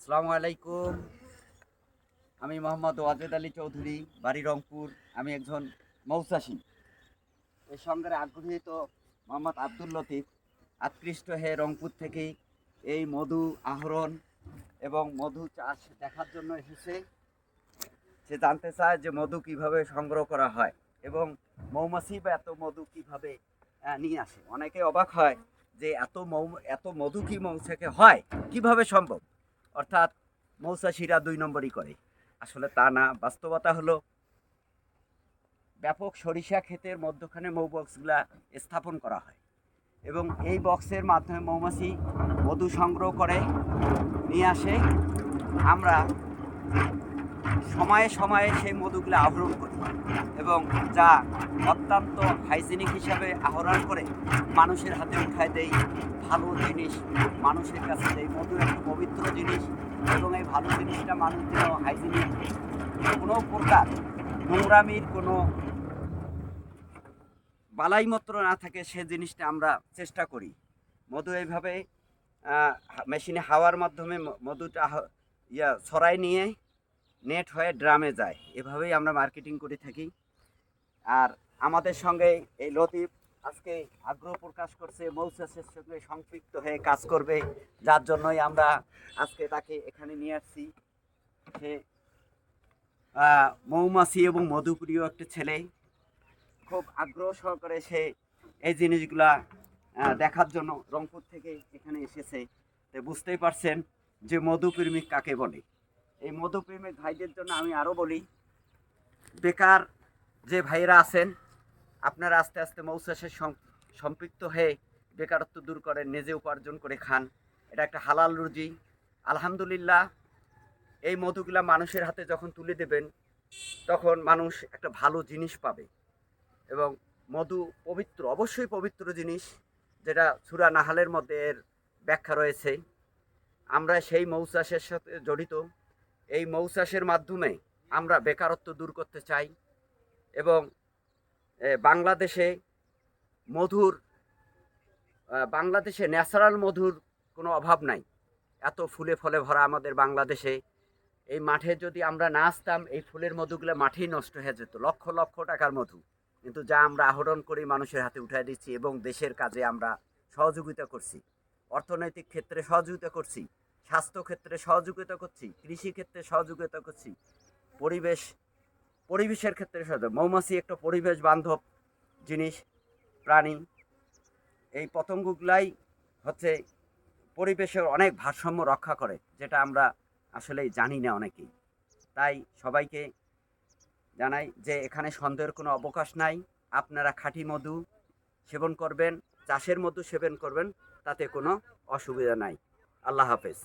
আসসালামু আলাইকুম। আমি মোহাম্মদ ওয়াজেদ আলী চৌধুরী, বাড়ি রংপুর। আমি একজন মৌচাষী। এই সঙ্গে আগ্রহী তো মোহাম্মদ আব্দুল লতিফ। আকৃষ্ট হয়ে রংপুর থেকেই এই মধু আহরণ এবং মধু চাষ দেখার জন্য এসেছে। সে জানতে চায় যে মধু কীভাবে সংগ্রহ করা হয় এবং মৌমাছি বা এত মধু কীভাবে নিয়ে আসে। অনেকে অবাক হয় যে এত মৌ, এত মধু কি মৌচাকে হয়? কীভাবে সম্ভব? অর্থাৎ মৌচাষিরা দুই নম্বরই করে। আসলে তা না, বাস্তবতা হলো ব্যাপক সরিষা ক্ষেতের মধ্যখানে মৌ বক্সগুলা স্থাপন করা হয় এবং এই বক্সের মাধ্যমে মৌমাছি মধু সংগ্রহ করে নিয়ে আসে। আমরা সময়ে সময়ে সেই মধুগুলো আহরণ করি। এবং যা অত্যন্ত হাইজেনিক হিসাবে আহরণ করে মানুষের হাতে উঠায় দেয় ভালো জিনিস, মানুষের কাছে দেয় মধু একটা পবিত্র জিনিস এবং এই ভালো জিনিসটা মানুষ যেন হাইজেনিক কোনো প্রকার নোংরামির কোনো বালাইমত্র না থাকে, সে জিনিসটা আমরা চেষ্টা করি। মধু এইভাবে মেশিনে হাওয়ার মাধ্যমে মধুটা ইয়া ছড়াই নিয়ে, নেট হয়ে ড্রামে যায়। এভাবেই আমরা মার্কেটিং করে থাকি। আর আমাদের সঙ্গে এই লতিফ আজকে আগ্রহ প্রকাশ করছে মৌসাসের সঙ্গে সম্পৃক্ত হয়ে কাজ করবে, যার জন্যই আমরা আজকে তাকে এখানে নিয়ে আসছি। সে মৌমাছি এবং মধুপ্রিয় একটা ছেলে। খুব আগ্রহ সহকারে সে এই জিনিসগুলা দেখার জন্য রংপুর থেকে এখানে এসেছে। তো বুঝতেই পারছেন যে মধুপ্রেমিক কাকে বলে। এই মধুপ্রেমিক ভাইদের জন্য আমি আরও বলি, বেকার যে ভাইয়েরা আছেন, আপনারা আস্তে আস্তে মৌচাষের সম্পৃক্ত হয়ে বেকারত্ব দূর করেন, নিজে উপার্জন করে খান। এটা একটা হালাল রুজি। আলহামদুলিল্লাহ, এই মধুগুলা মানুষের হাতে যখন তুলে দেবেন, তখন মানুষ একটা ভালো জিনিস পাবে। এবং মধু পবিত্র, অবশ্যই পবিত্র জিনিস, যেটা সুরা নাহালের মধ্যে এর ব্যাখ্যা রয়েছে। আমরা সেই মৌচাষের সাথে জড়িত। এই মৌচাষের মাধ্যমে আমরা বেকারত্ব দূর করতে চাই। এবং বাংলাদেশে মধুর বাংলাদেশে ন্যাচারাল মধুর কোনো অভাব নাই। এত ফুলে ফলে ভরা আমাদের বাংলাদেশে। এই মাঠে যদি আমরা না আসতাম, এই ফুলের মধুগুলো মাঠেই নষ্ট হয়ে যেত। লক্ষ লক্ষ টাকার মধু। কিন্তু যা আমরা আহরণ করি, মানুষের হাতে উঠাই দিচ্ছি এবং দেশের কাজে আমরা সহযোগিতা করছি। অর্থনৈতিক ক্ষেত্রে সহযোগিতা করছি, স্বাস্থ্য ক্ষেত্রে সহযোগিতা করছি, কৃষি ক্ষেত্রে সহযোগিতা করছি, পরিবেশ পরিবেশের ক্ষেত্রে সহযোগিতা মৌমাছি একটা পরিবেশ বান্ধব জিনিস, প্রাণী। এই পতঙ্গগুলাই হচ্ছে পরিবেশের অনেক ভারসাম্য রক্ষা করে, যেটা আমরা আসলে জানি না অনেকেই। তাই সবাইকে জানাই যে এখানে সন্দেহের কোনো অবকাশ নাই। আপনারা খাঁটি মধু সেবন করবেন, চাষের মধু সেবন করবেন, তাতে কোনো অসুবিধা নাই। আল্লাহ হাফেজ।